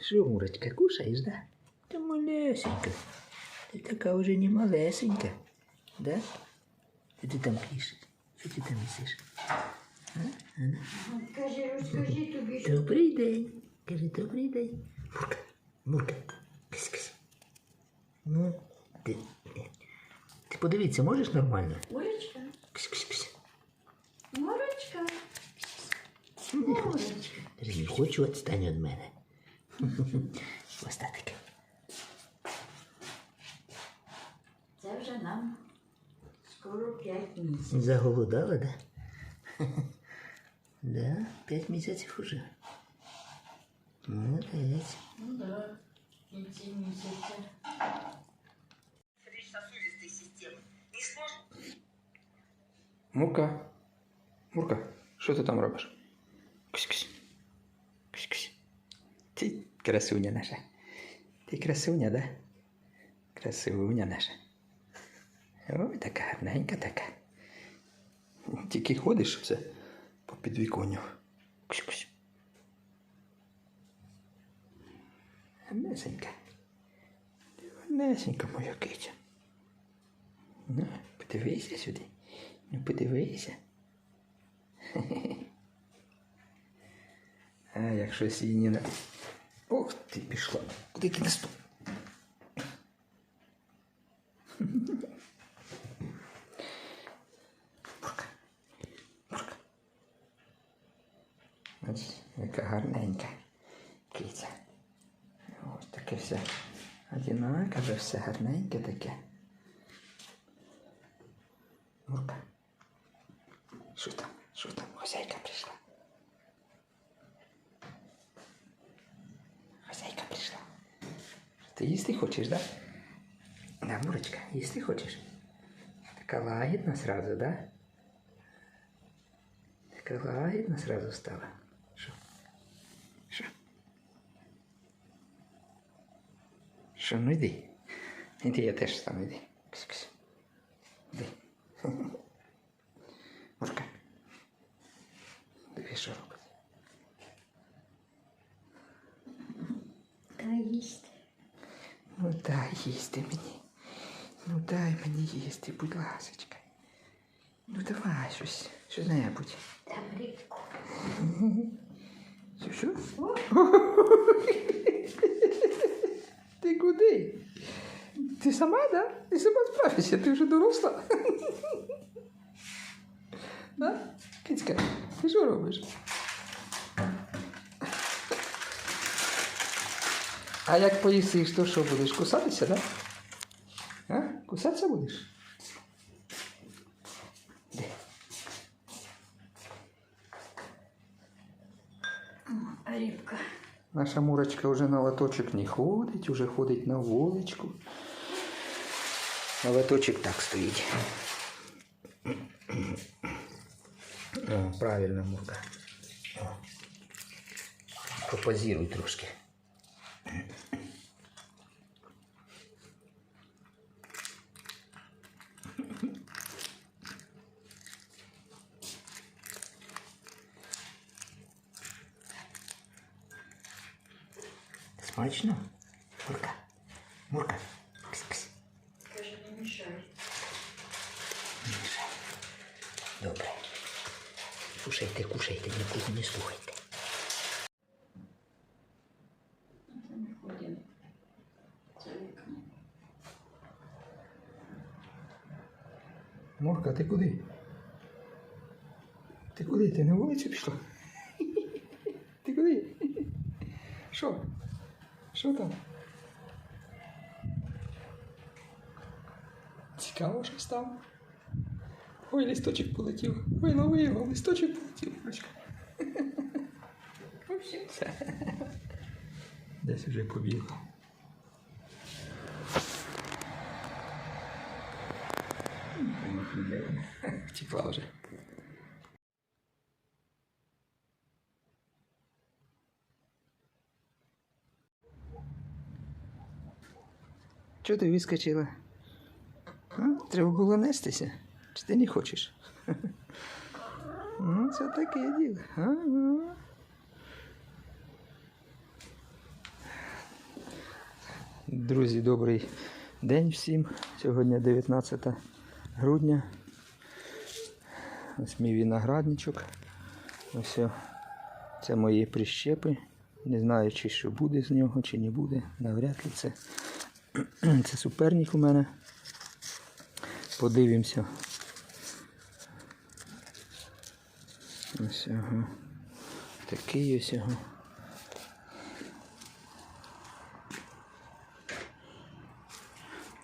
Що, Мурочка, кушаєш, да? Ти малесенька. Ти така вже не малесенька. Да? Що ти там пишеш? Що ти там їсиш? Каже, розкажи тобі, що Добрий день. Кажи, добрий день. Мурка, Мурка, кись, кись. Ну, ти, ти подивитися можеш нормально? Морочка, Кись, кись, кись. морочка. Кажи, не хочу, відстань від мене. Хвостатик. Це вже нам скоро п'ять місяців. Заголодала, да? Да, п'ять місяців уже. Молодець. Ну да, в кінці місяця. сердечно-сосудистой системы. Не сможет Мурка. Мурка, що ти там робиш? Красуня наша. Ти красуня, да? Красуня наша. Ой, така гарненька така. Тільки ходиш все по підвіконню. Ксь-ксь. Гарнесенька. Гарнесенька моя киця. Ну, подивися сюди. Ну, подивися. А як щось її не... Ох ти пішла. Куди ти не наступ? Бурка. Бурка. Ось, яка гарненька киця. Ось таке все одинакове, все гарненьке таке. Мурка. Що там? Що там? Хозяйка прийшла. Хозяйка прийшла. Ти хочеш, да? Да, Мурочка, їсти хочеш? Така лагідна сразу, да? Така лагідна сразу стала. Що? Що? Що, ну йди. Іди, я теж сам йди. Кс-кс. Іди. Мурка. Диви, що робить. Та їсти. Ну дай їсти мені. Ну дай мені їсти, будь ласочка. Ну давай щось, щось небудь. Там рибку. Що? що? Ти куди? Ти сама, да? Ти сама справишся, ти вже доросла. Да? Кицька, ти що робиш? А як поїсиш, то що будеш? Кусатися, да? Кусатися будеш? Рибка. Наша мурочка вже на лоточок не ходить, уже ходить на вуличку. А лоточок так стоїть. О, правильно, мурка. Попозируй трошки. Смачно? Мурка. Мурка. Кс-кс. Каже, не мішай. Добре. Кушайте, кушайте, нікого не слухайте. Мурка, ти куди? Ти куди? Ти на вулицю пішла? Ти куди? Що? Що там? Цікаво щось там. Ой, листочок полетів. Ой, лови його, листочок полетів, все. Десь вже побігла. Втекла вже. Чого ти вискочила? А? Треба було нестися. Чи ти не хочеш? Ну, це таке діло. Ага. Друзі, добрий день всім. Сьогодні 19 грудня. Ось мій виноградничок. Ось це мої прищепи. Не знаю, чи що буде з нього, чи не буде. Навряд ли це. Це суперник у мене. Подивимося. Ось його. Такий ось його.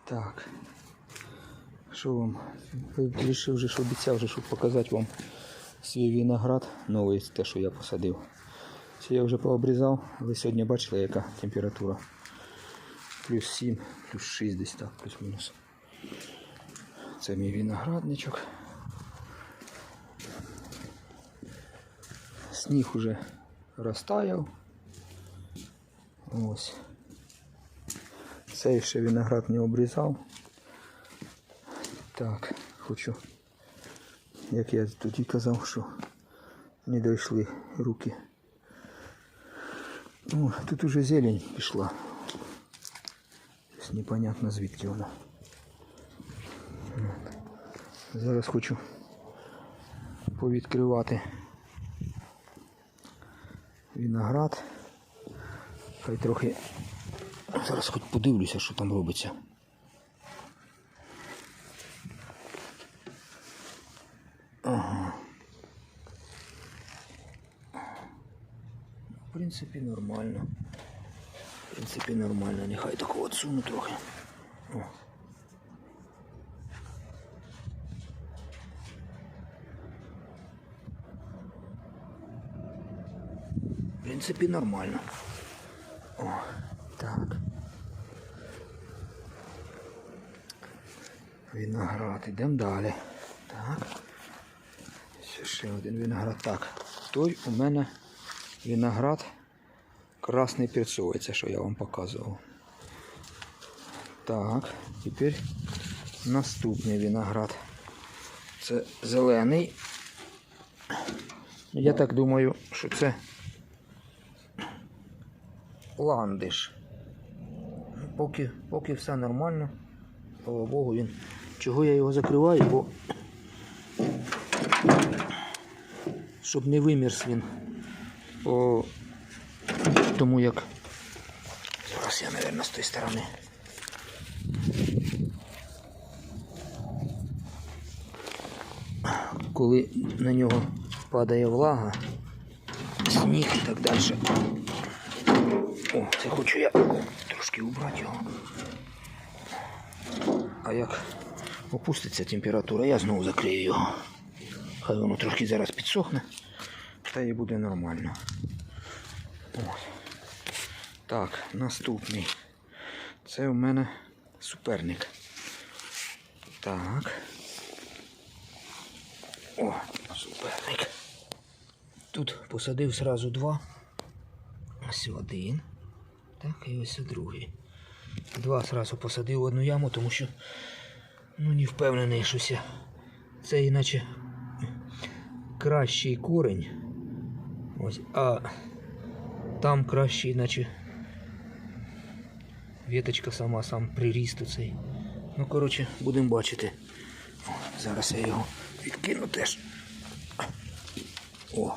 Так. Що вам? Вирішив вже, що обіцяв, вже, щоб показати вам свій виноград новий, те, що я посадив. Це я вже пообрізав. Ви сьогодні бачили, яка температура. Плюс 7, плюс 6 десь так, плюс-мінус. Це мій виноградничок. Сніг уже розтаяв. Ось. Цей ще виноград не обрізав. Так, хочу, як я тоді казав, що не дійшли руки. О, тут уже зелень пішла. Непонятно звідки вона. Зараз хочу повідкривати виноград. Хай трохи. Зараз хоч подивлюся, що там робиться. Ага. В принципі, нормально. В принципі, нормально. Нехай так от суну трохи. О. принципі, нормально. О, так. Виноград. Ідемо далі. Так. Ще, ще один виноград. Так. Той у мене виноград красний перцовий, що я вам показував. Так, тепер наступний виноград. Це зелений. Я так думаю, що це ландиш. Поки, поки все нормально. Слава Богу, він. Чого я його закриваю, бо щоб не вимірз він. О, тому як. Зараз я, мабуть, з тої сторони. Коли на нього падає влага, сніг і так далі. О, це хочу я трошки убрати його. А як опуститься температура, я знову закрию його. Хай воно трошки зараз підсохне, та і буде нормально. От. Так, наступний. Це у мене суперник. Так. О, суперник. Тут посадив сразу два. Ось один. Так, і ось другий. Два сразу посадив в одну яму, тому що ну не впевнений, щось я. Це іначе кращий корень. Ось, а там кращий, наче віточка сама, сам приріст цей. Ну, коротше, будемо бачити. О, зараз я його відкину теж. О.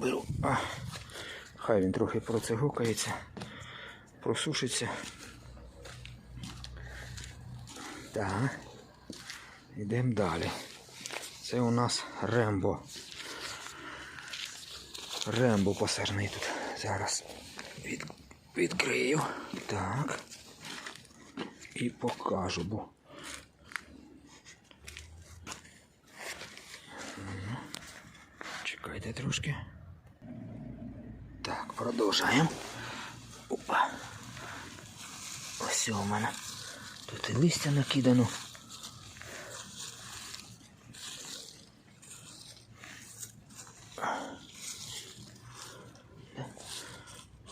Беру. А. Хай він трохи процегукається, просушиться. Так. Йдемо далі. Це у нас Рембо. Рембо посерний тут. Зараз від, відкрию. Так. І покажу, бо. Чекайте трошки. Продовжаємо. Опа. Ось у мене. Тут і листя накидано.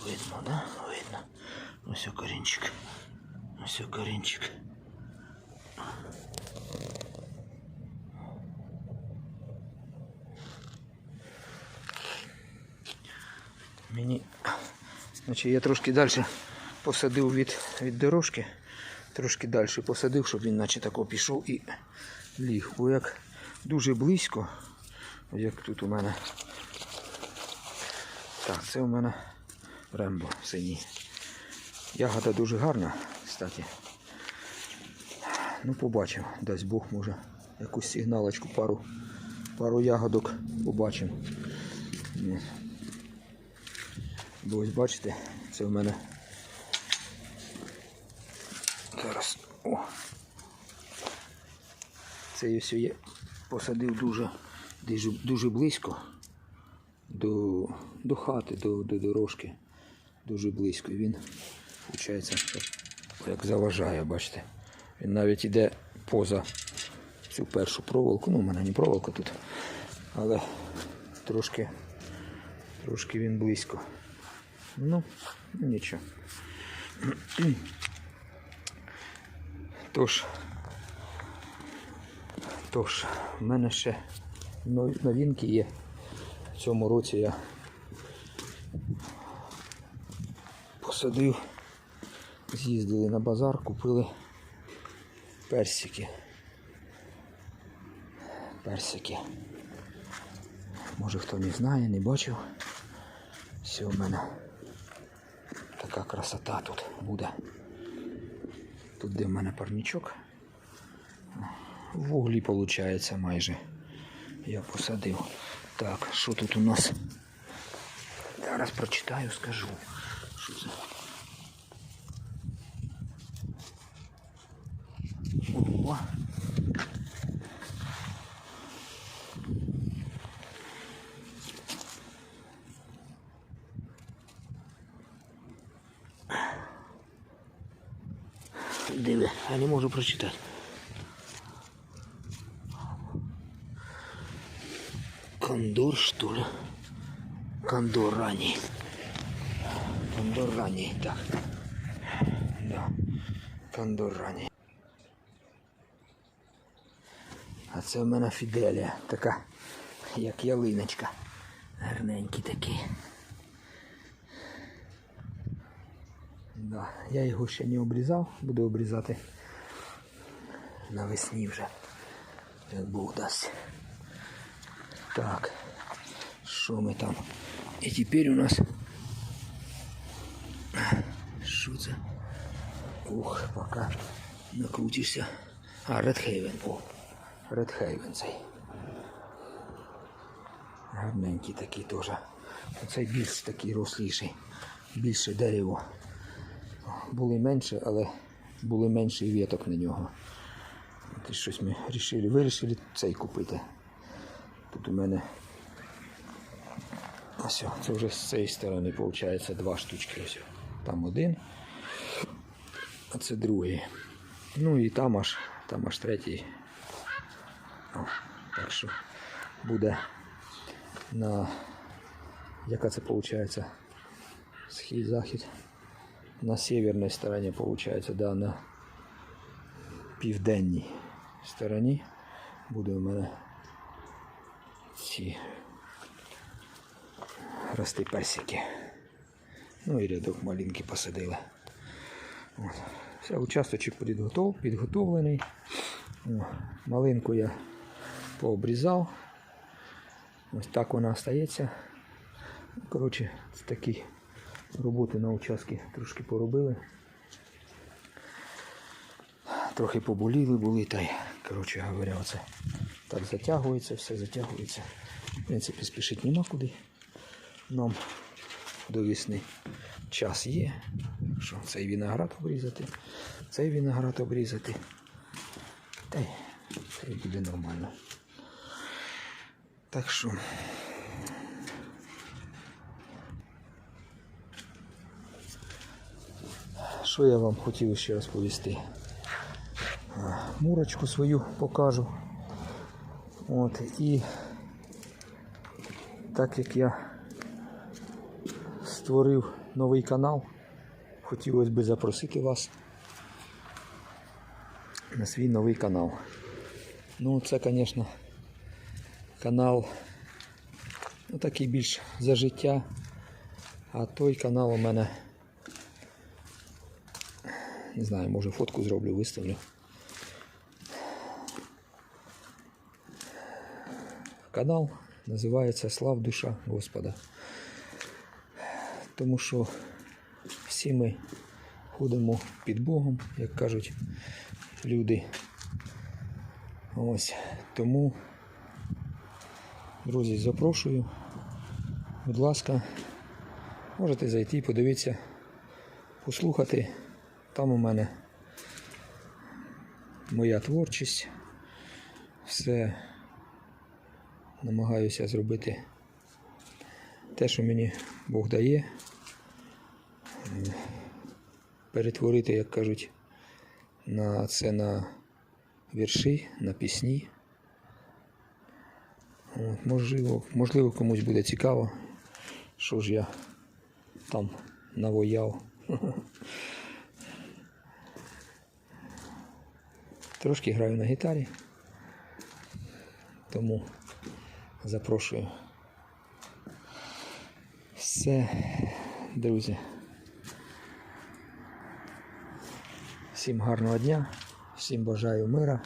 Видно, да? Видно. Ось о корінчик. Ось о корінчик. Мені Значить, я трошки далі посадив від, від дорожки, трошки далі посадив, щоб він наче тако пішов і ліг. Бо як дуже близько, як тут у мене. Так, це у мене рембо синій. Ягода дуже гарна, кстати. Ну, побачимо. Дасть Бог може якусь сигналочку, пару, пару ягодок побачимо. Бо ось бачите, це в мене. Зараз. О. Це ось я посадив дуже, дуже, дуже близько до, до хати, до, до дорожки. Дуже близько. Він, виходить, як заважає, бачите. Він навіть іде поза цю першу проволоку. Ну, у мене не проволока тут. Але трошки, трошки він близько. Ну, нічого. Тож, тож, в мене ще новинки є. В цьому році я посадив, з'їздили на базар, купили персики. Персики. Може хто не знає, не бачив. Все в мене така красота тут буде. Тут де в мене парнічок. В вуглі виходить майже. Я посадив. Так, що тут у нас? Зараз прочитаю, скажу. Що це? Ого. Диви, я не можу прочитати. Кондор, что ли? Кондор ранний. Кондор ранний, так. Да. Кондор ранний. А це в мене Фіделія, така, як ялиночка. Гарненький такий. Да. Я його ще не обрізав, буду обрізати навесні вже, як Бог дасть. Так, що ми там? І тепер у нас. Що це? Ух, поки накрутишся. А, Редхейвен. О, Редхейвен цей. Гарненький такий теж. Оцей більш такий росліший. Більше дерево. Були менше, але були менше віток на нього. От щось ми рішили, вирішили цей купити. Тут у мене ось, це вже з цієї сторони виходить два штучки. Ось. Там один, а це другий. Ну і там аж, там аж третій. О, так що буде на яка це виходить? Схід, захід. На северній стороні, виходить, да, на південній стороні буде у мене ці рости персики. Ну і рядок малинки посадили. Все, участочок підготов, підготовлений. О, малинку я пообрізав. Ось так вона остається. Коротше, такі роботи на участки трошки поробили. Трохи поболіли були, та й, коротше говоря, оце так затягується, все затягується. В принципі, спішити нема куди. Нам до весни час є. Що цей виноград обрізати, цей виноград обрізати. Та й, й буде нормально. Так що. Що я вам хотів ще розповісти? Мурочку свою покажу. От, і так як я створив новий канал, хотілося б запросити вас на свій новий канал. Ну, це, звісно, канал ну, такий більш за життя, А той канал у мене. Не знаю, може фотку зроблю, виставлю. Канал називається Слав Душа Господа. Тому що всі ми ходимо під Богом, як кажуть люди. Ось тому, друзі, запрошую. Будь ласка, можете зайти, подивитися, послухати. Там у мене моя творчість. Все намагаюся зробити те, що мені Бог дає. Перетворити, як кажуть, на це на вірші, на пісні. От, можливо, можливо, комусь буде цікаво, що ж я там навояв. Трошки граю на гітарі, тому запрошую. Все, друзі. Всім гарного дня, всім бажаю мира,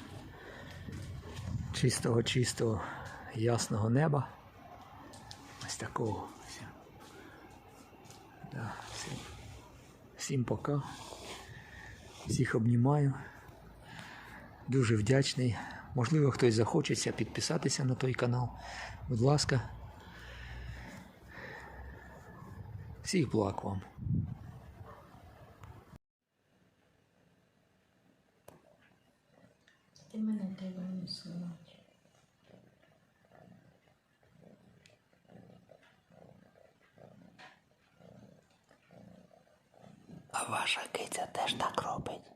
чистого, чистого, ясного неба. Ось такого. Да, всім, всім пока. Всіх обнімаю. Дуже вдячний. Можливо, хтось захочеться підписатися на той канал. Будь ласка. Всіх благ вам. Ти мене треба не слухати. А ваша киця теж так робить.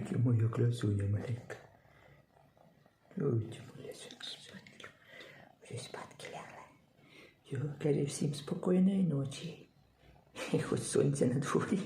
Тільки моя красуня маленька. Ой. Вже спадки лягла. Його каже всім спокійної ночі. І хоч сонце на дворі.